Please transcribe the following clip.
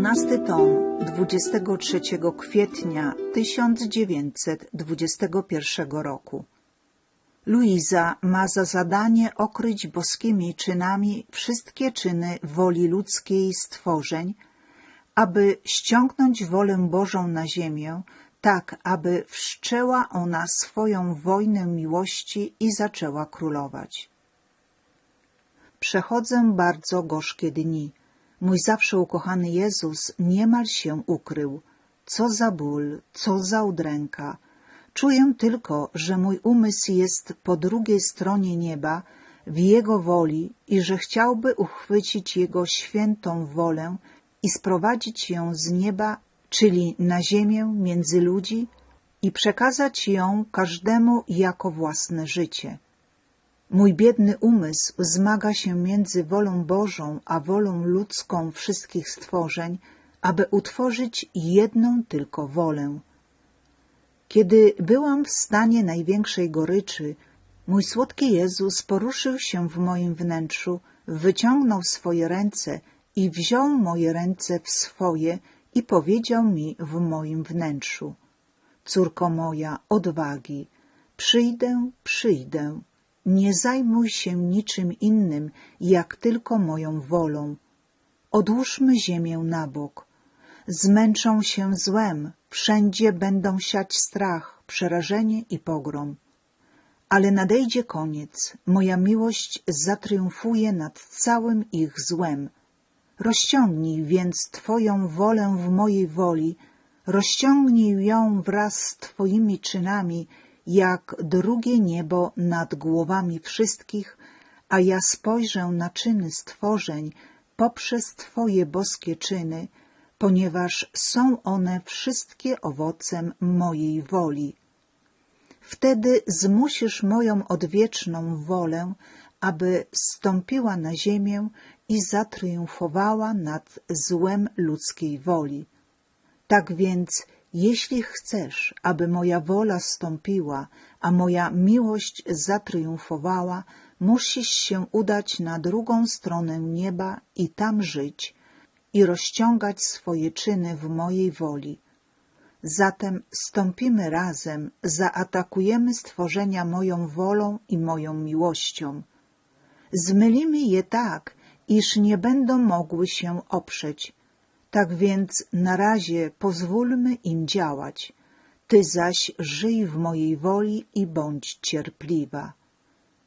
Jedenasty tom 23 kwietnia 1921 roku. Luiza ma za zadanie okryć boskimi czynami wszystkie czyny woli ludzkiej stworzeń, aby ściągnąć wolę Bożą na ziemię, tak aby wszczęła ona swoją wojnę miłości i zaczęła królować. Przechodzę bardzo gorzkie dni. Mój zawsze ukochany Jezus niemal się ukrył. Co za ból, co za udręka. Czuję tylko, że mój umysł jest po drugiej stronie nieba, w Jego woli i że chciałby uchwycić Jego świętą wolę i sprowadzić ją z nieba, czyli na ziemię między ludzi i przekazać ją każdemu jako własne życie. Mój biedny umysł zmaga się między wolą Bożą a wolą ludzką wszystkich stworzeń, aby utworzyć jedną tylko wolę. Kiedy byłam w stanie największej goryczy, mój słodki Jezus poruszył się w moim wnętrzu, wyciągnął swoje ręce i wziął moje ręce w swoje i powiedział mi w moim wnętrzu: Córko moja, odwagi, przyjdę, przyjdę. Nie zajmuj się niczym innym, jak tylko moją wolą. Odłóżmy ziemię na bok. Zmęczą się złem, wszędzie będą siać strach, przerażenie i pogrom. Ale nadejdzie koniec, moja miłość zatriumfuje nad całym ich złem. Rozciągnij więc Twoją wolę w mojej woli, rozciągnij ją wraz z Twoimi czynami, jak drugie niebo nad głowami wszystkich, a ja spojrzę na czyny stworzeń poprzez Twoje boskie czyny, ponieważ są one wszystkie owocem mojej woli. Wtedy zmusisz moją odwieczną wolę, aby stąpiła na ziemię i zatriumfowała nad złem ludzkiej woli. Tak więc jeśli chcesz, aby moja wola stąpiła, a moja miłość zatriumfowała, musisz się udać na drugą stronę nieba i tam żyć i rozciągać swoje czyny w mojej woli. Zatem stąpimy razem, zaatakujemy stworzenia moją wolą i moją miłością. Zmylimy je tak, iż nie będą mogły się oprzeć, tak więc na razie pozwólmy im działać. Ty zaś żyj w mojej woli i bądź cierpliwa.